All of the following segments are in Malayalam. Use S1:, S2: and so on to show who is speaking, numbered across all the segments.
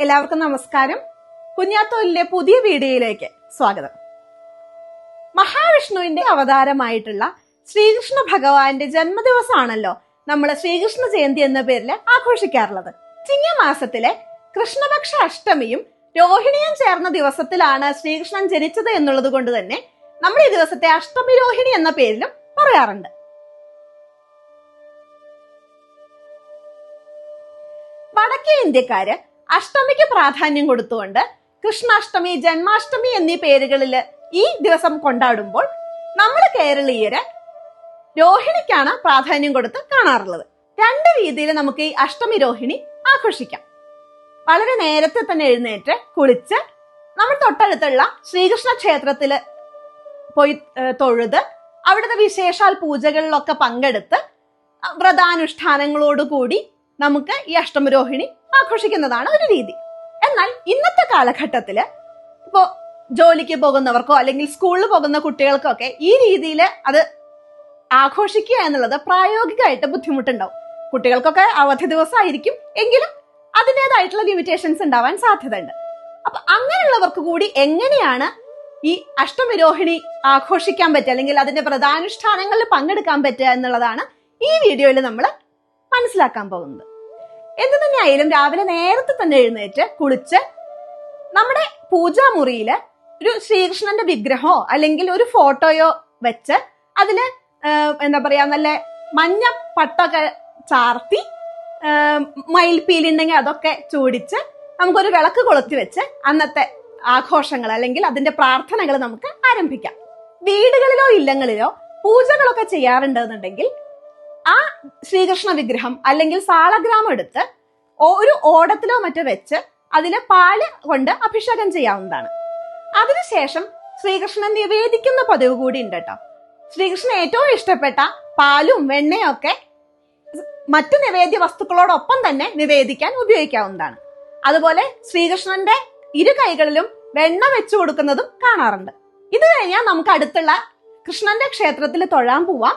S1: എല്ലാവർക്കും നമസ്കാരം. കുഞ്ഞാത്തോലിലെ പുതിയ വീഡിയോയിലേക്ക് സ്വാഗതം. മഹാവിഷ്ണുവിന്റെ അവതാരമായിട്ടുള്ള ശ്രീകൃഷ്ണ ഭഗവാന്റെ ജന്മദിവസമാണല്ലോ നമ്മൾ ശ്രീകൃഷ്ണ ജയന്തി എന്ന പേരിൽ ആഘോഷിക്കാറുള്ളത്. ചിങ്ങമാസത്തിലെ കൃഷ്ണപക്ഷ അഷ്ടമിയും രോഹിണിയും ചേർന്ന ദിവസത്തിലാണ് ശ്രീകൃഷ്ണൻ ജനിച്ചത് എന്നുള്ളത് കൊണ്ട് തന്നെ നമ്മൾ ഈ ദിവസത്തെ അഷ്ടമി രോഹിണി എന്ന പേരിലും പറയാറുണ്ട്. വടക്കേ ഇന്ത്യക്കാര് അഷ്ടമിക്ക് പ്രാധാന്യം കൊടുത്തുകൊണ്ട് കൃഷ്ണാഷ്ടമി ജന്മാഷ്ടമി എന്നീ പേരുകളിൽ ഈ ദിവസം കൊണ്ടാടുമ്പോൾ നമ്മൾ കേരളീയര് രോഹിണിക്കാണ് പ്രാധാന്യം കൊടുത്ത് കാണാറുള്ളത്. രണ്ട് രീതിയിൽ നമുക്ക് ഈ അഷ്ടമി രോഹിണി ആഘോഷിക്കാം. വളരെ നേരത്തെ തന്നെ എഴുന്നേറ്റ് കുളിച്ച് നമ്മൾ തൊട്ടടുത്തുള്ള ശ്രീകൃഷ്ണ ക്ഷേത്രത്തിൽ പോയി തൊഴുത് അവിടുത്തെ വിശേഷാൽ പൂജകളിലൊക്കെ പങ്കെടുത്ത് വ്രതാനുഷ്ഠാനങ്ങളോടുകൂടി നമുക്ക് ഈ അഷ്ടമരോഹിണി ആഘോഷിക്കുന്നതാണ് ഒരു രീതി. എന്നാൽ ഇന്നത്തെ കാലഘട്ടത്തിൽ ഇപ്പോ ജോലിക്ക് പോകുന്നവർക്കോ അല്ലെങ്കിൽ സ്കൂളിൽ പോകുന്ന കുട്ടികൾക്കോ ഒക്കെ ഈ രീതിയിൽ അത് ആഘോഷിക്കുക എന്നുള്ളത് പ്രായോഗികമായിട്ട് ബുദ്ധിമുട്ടുണ്ടാവും. കുട്ടികൾക്കൊക്കെ അവധി ദിവസമായിരിക്കും എങ്കിലും അതിന്റെതായിട്ടുള്ള ലിമിറ്റേഷൻസ് ഉണ്ടാവാൻ സാധ്യതയുണ്ട്. അപ്പൊ അങ്ങനെയുള്ളവർക്ക് കൂടി എങ്ങനെയാണ് ഈ അഷ്ടമരോഹിണി ആഘോഷിക്കാൻ പറ്റുക അല്ലെങ്കിൽ അതിന്റെ പ്രധാനുഷ്ഠാനങ്ങളിൽ പങ്കെടുക്കാൻ പറ്റുക എന്നുള്ളതാണ് ഈ വീഡിയോയിൽ നമ്മൾ മനസ്സിലാക്കാൻ പോകുന്നത്. എന്ത് തന്നെയായാലും രാവിലെ നേരത്തെ തന്നെ എഴുന്നേറ്റ് കുളിച്ച് നമ്മുടെ പൂജാമുറിയിൽ ഒരു ശ്രീകൃഷ്ണന്റെ വിഗ്രഹമോ അല്ലെങ്കിൽ ഒരു ഫോട്ടോയോ വെച്ച് അതിൽ എന്താ പറയാ നല്ല മഞ്ഞ പട്ടൊക്കെ ചാർത്തി മയിൽപ്പീലി ഉണ്ടെങ്കിൽ അതൊക്കെ ചൂടിച്ച് നമുക്കൊരു വിളക്ക് കൊളുത്തി വെച്ച് അന്നത്തെ ആഘോഷങ്ങൾ അല്ലെങ്കിൽ അതിന്റെ പ്രാർത്ഥനകൾ നമുക്ക് ആരംഭിക്കാം. വീടുകളിലോ ഇല്ലങ്ങളിലോ പൂജകളൊക്കെ ചെയ്യാറുണ്ടെന്നുണ്ടെങ്കിൽ ആ ശ്രീകൃഷ്ണ വിഗ്രഹം അല്ലെങ്കിൽ സാളഗ്രാമം എടുത്ത് ഒരു ഓടത്തിലോ മറ്റോ വെച്ച് അതിലെ പാൽ കൊണ്ട് അഭിഷേകം ചെയ്യാവുന്നതാണ്. അതിനുശേഷം ശ്രീകൃഷ്ണൻ നിവേദിക്കുന്ന പതിവ് കൂടി ഉണ്ട് കേട്ടോ. ശ്രീകൃഷ്ണൻ ഏറ്റവും ഇഷ്ടപ്പെട്ട പാലും വെണ്ണയും ഒക്കെ മറ്റു നിവേദ്യ വസ്തുക്കളോടൊപ്പം തന്നെ നിവേദിക്കാൻ ഉപയോഗിക്കാവുന്നതാണ്. അതുപോലെ ശ്രീകൃഷ്ണന്റെ ഇരു കൈകളിലും വെണ്ണ വെച്ചു കൊടുക്കുന്നതും കാണാറുണ്ട്. ഇത് കഴിഞ്ഞാൽ നമുക്ക് അടുത്തുള്ള കൃഷ്ണന്റെ ക്ഷേത്രത്തിൽ തൊഴാൻ പോവാം.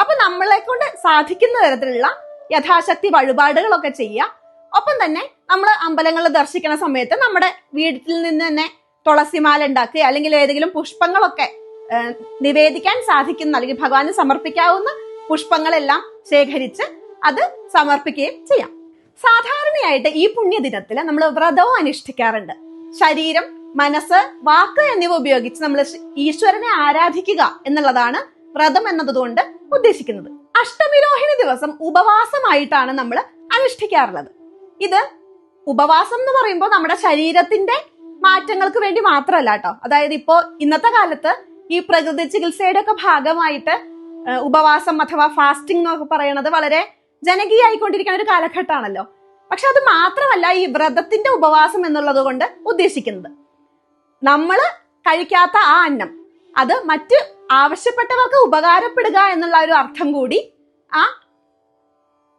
S1: അപ്പൊ നമ്മളെ കൊണ്ട് സാധിക്കുന്ന തരത്തിലുള്ള യഥാശക്തി വഴിപാടുകളൊക്കെ ചെയ്യുക. ഒപ്പം തന്നെ നമ്മൾ അമ്പലങ്ങൾ ദർശിക്കുന്ന സമയത്ത് നമ്മുടെ വീട്ടിൽ നിന്ന് തന്നെ തുളസിമാല ഉണ്ടാക്കുക അല്ലെങ്കിൽ ഏതെങ്കിലും പുഷ്പങ്ങളൊക്കെ നിവേദിക്കാൻ സാധിക്കുന്ന അല്ലെങ്കിൽ ഭഗവാന് സമർപ്പിക്കാവുന്ന പുഷ്പങ്ങളെല്ലാം ശേഖരിച്ച് അത് സമർപ്പിക്കുകയും ചെയ്യാം. സാധാരണയായിട്ട് ഈ പുണ്യദിനത്തിൽ നമ്മൾ വ്രതവും അനുഷ്ഠിക്കാറുണ്ട്. ശരീരം മനസ്സ് വാക്ക് എന്നിവ ഉപയോഗിച്ച് നമ്മൾ ഈശ്വരനെ ആരാധിക്കുക എന്നുള്ളതാണ് വ്രതം എന്നതുകൊണ്ട് ഉദ്ദേശിക്കുന്നത്. അഷ്ടമിരോഹിണി ദിവസം ഉപവാസമായിട്ടാണ് നമ്മൾ അനുഷ്ഠിക്കാറുള്ളത്. ഇത് ഉപവാസം എന്ന് പറയുമ്പോൾ നമ്മുടെ ശരീരത്തിന്റെ മാറ്റങ്ങൾക്ക് വേണ്ടി മാത്രമല്ല കേട്ടോ. അതായത് ഇപ്പോ ഇന്നത്തെ കാലത്ത് ഈ പ്രകൃതി ചികിത്സയുടെ ഒക്കെ ഭാഗമായിട്ട് ഉപവാസം അഥവാ ഫാസ്റ്റിംഗ് എന്നൊക്കെ പറയുന്നത് വളരെ ജനകീയായിക്കൊണ്ടിരിക്കുന്ന ഒരു കാലഘട്ടമാണല്ലോ. പക്ഷെ അത് മാത്രമല്ല ഈ വ്രതത്തിന്റെ ഉപവാസം എന്നുള്ളത് കൊണ്ട് ഉദ്ദേശിക്കുന്നത്. നമ്മൾ കഴിക്കാത്ത ആ അന്നം അത് മറ്റ് ആവശ്യപ്പെട്ടവർക്ക് ഉപകാരപ്പെടുക എന്നുള്ള ഒരു അർത്ഥം കൂടി ആ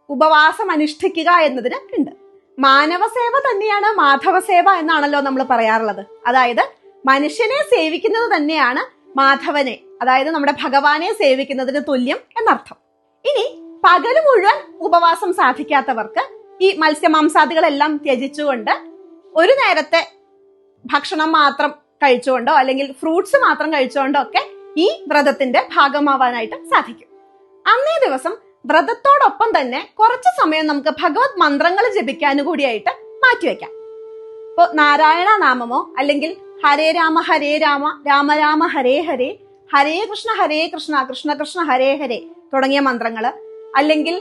S1: ഉപവാസം അനുഷ്ഠിക്കുക എന്നതിന് ഉണ്ട്. മാനവസേവ തന്നെയാണ് മാധവ സേവ എന്നാണല്ലോ നമ്മൾ പറയാറുള്ളത്. അതായത് മനുഷ്യനെ സേവിക്കുന്നത് തന്നെയാണ് മാധവനെ അതായത് നമ്മുടെ ഭഗവാനെ സേവിക്കുന്നതിന് തുല്യം എന്നർത്ഥം. ഇനി പകൽ മുഴുവൻ ഉപവാസം സാധിക്കാത്തവർക്ക് ഈ മത്സ്യമാംസാദികളെല്ലാം ത്യജിച്ചുകൊണ്ട് ഒരു നേരത്തെ ഭക്ഷണം മാത്രം കഴിച്ചുകൊണ്ടോ അല്ലെങ്കിൽ ഫ്രൂട്ട്സ് മാത്രം കഴിച്ചുകൊണ്ടോ ഒക്കെ ഈ വ്രതത്തിന്റെ ഭാഗമാവാനായിട്ട് സാധിക്കും. അന്നേ ദിവസം വ്രതത്തോടൊപ്പം തന്നെ കുറച്ച് സമയം നമുക്ക് ഭഗവത് മന്ത്രങ്ങൾ ജപിക്കാനും കൂടിയായിട്ട് മാറ്റിവെക്കാം ഇപ്പൊ നാരായണ നാമമോ അല്ലെങ്കിൽ ഹരേ രാമ ഹരേ രാമ രാമ രാമ ഹരേ ഹരേ ഹരേ കൃഷ്ണ ഹരേ കൃഷ്ണ കൃഷ്ണ കൃഷ്ണ ഹരേ ഹരേ തുടങ്ങിയ മന്ത്രങ്ങൾ അല്ലെങ്കിൽ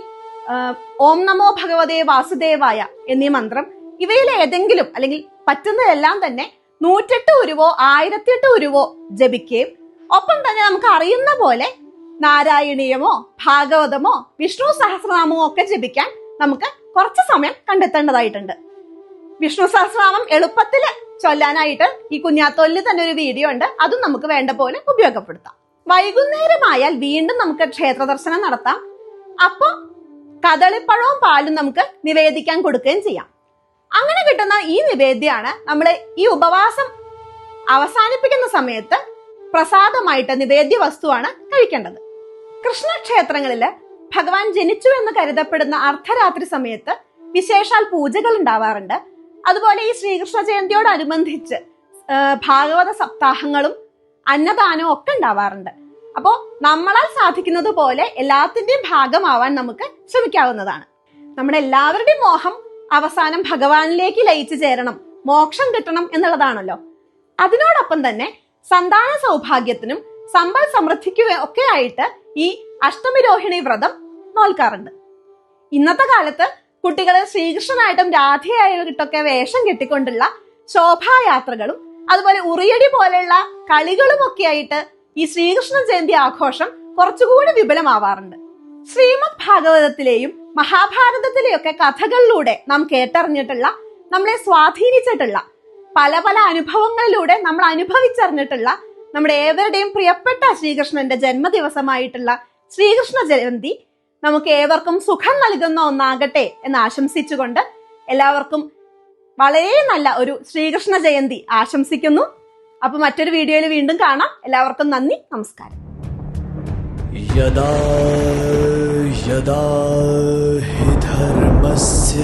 S1: ഓം നമോ ഭഗവതേ വാസുദേവായ എന്നീ മന്ത്രം ഇവയിൽ ഏതെങ്കിലും അല്ലെങ്കിൽ പറ്റുന്നതെല്ലാം തന്നെ നൂറ്റെട്ട് ഉരുവോ ആയിരത്തിയെട്ട് ഉരുവോ ജപിക്കുകയും ഒപ്പം തന്നെ നമുക്ക് അറിയുന്ന പോലെ നാരായണീയമോ ഭാഗവതമോ വിഷ്ണു സഹസ്രനാമമോ ഒക്കെ ജപിക്കാൻ നമുക്ക് കുറച്ച് സമയം കണ്ടെത്തേണ്ടതായിട്ടുണ്ട്. വിഷ്ണു സഹസ്രനാമം എളുപ്പത്തിൽ ചൊല്ലാനായിട്ട് ഈ കുഞ്ഞാത്തോലിൽ തന്നെ ഒരു വീഡിയോ ഉണ്ട്. അതും നമുക്ക് വേണ്ട പോലെ ഉപയോഗപ്പെടുത്താം. വൈകുന്നേരമായാൽ വീണ്ടും നമുക്ക് ക്ഷേത്ര ദർശനം നടത്താം. അപ്പോ കദളിപ്പഴവും പാലും നമുക്ക് നിവേദിക്കാൻ കൊടുക്കുകയും ചെയ്യാം. അങ്ങനെ കിട്ടുന്ന ഈ നിവേദ്യമാണ് നമ്മൾ ഈ ഉപവാസം അവസാനിപ്പിക്കുന്ന സമയത്ത് പ്രസാദമായിട്ട് നിവേദ്യ വസ്തുവാണ് കഴിക്കേണ്ടത്. കൃഷ്ണക്ഷേത്രങ്ങളിൽ ഭഗവാൻ ജനിച്ചു എന്ന് കരുതപ്പെടുന്ന അർദ്ധരാത്രി സമയത്ത് വിശേഷാൽ പൂജകൾ ഉണ്ടാവാറുണ്ട് അതുപോലെ ഈ ശ്രീകൃഷ്ണ ജയന്തിയോടനുബന്ധിച്ച് ഭാഗവത സപ്താഹങ്ങളും അന്നദാനവും ഒക്കെ ഉണ്ടാവാറുണ്ട്. അപ്പോ നമ്മളാൽ സാധിക്കുന്നത് പോലെ എല്ലാത്തിന്റെയും ഭാഗമാവാൻ നമുക്ക് ശ്രമിക്കാവുന്നതാണ്. നമ്മുടെ എല്ലാവരുടെയും മോഹം അവസാനം ഭഗവാനിലേക്ക് ലയിച്ചു ചേരണം മോക്ഷം കിട്ടണം എന്നുള്ളതാണല്ലോ. അതിനോടൊപ്പം തന്നെ സന്താന സൗഭാഗ്യത്തിനും സമ്പൽ സമൃദ്ധിക്കും ഒക്കെ ആയിട്ട് ഈ അഷ്ടമിരോഹിണി വ്രതം നോൽക്കാറുണ്ട്. ഇന്നത്തെ കാലത്ത് കുട്ടികൾ ശ്രീകൃഷ്ണനായിട്ടും രാധയായിട്ടൊക്കെ വേഷം കെട്ടിക്കൊണ്ടുള്ള ശോഭായാത്രകളും അതുപോലെ ഉറിയടി പോലെയുള്ള കളികളും ഒക്കെ ആയിട്ട് ഈ ശ്രീകൃഷ്ണ ജയന്തി ആഘോഷം കുറച്ചുകൂടി വിപുലമാവാറുണ്ട്. ശ്രീമദ് ഭാഗവതത്തിലെയും മഹാഭാരതത്തിലെയൊക്കെ കഥകളിലൂടെ നാം കേട്ടറിഞ്ഞിട്ടുള്ള നമ്മളെ സ്വാധീനിച്ചിട്ടുള്ള പല പല അനുഭവങ്ങളിലൂടെ നമ്മൾ അനുഭവിച്ചറിഞ്ഞിട്ടുള്ള നമ്മുടെ ഏവരുടെയും പ്രിയപ്പെട്ട ശ്രീകൃഷ്ണന്റെ ജന്മദിവസമായിട്ടുള്ള ശ്രീകൃഷ്ണ ജയന്തി നമുക്ക് ഏവർക്കും സുഖം നൽകുന്ന ഒന്നാകട്ടെ എന്ന് ആശംസിച്ചുകൊണ്ട് എല്ലാവർക്കും വളരെ നല്ല ഒരു ശ്രീകൃഷ്ണ ജയന്തി ആശംസിക്കുന്നു അപ്പൊ മറ്റൊരു വീഡിയോയിൽ വീണ്ടും കാണാം എല്ലാവർക്കും നന്ദി നമസ്കാരം
S2: यदा यदा हि धर्मस्य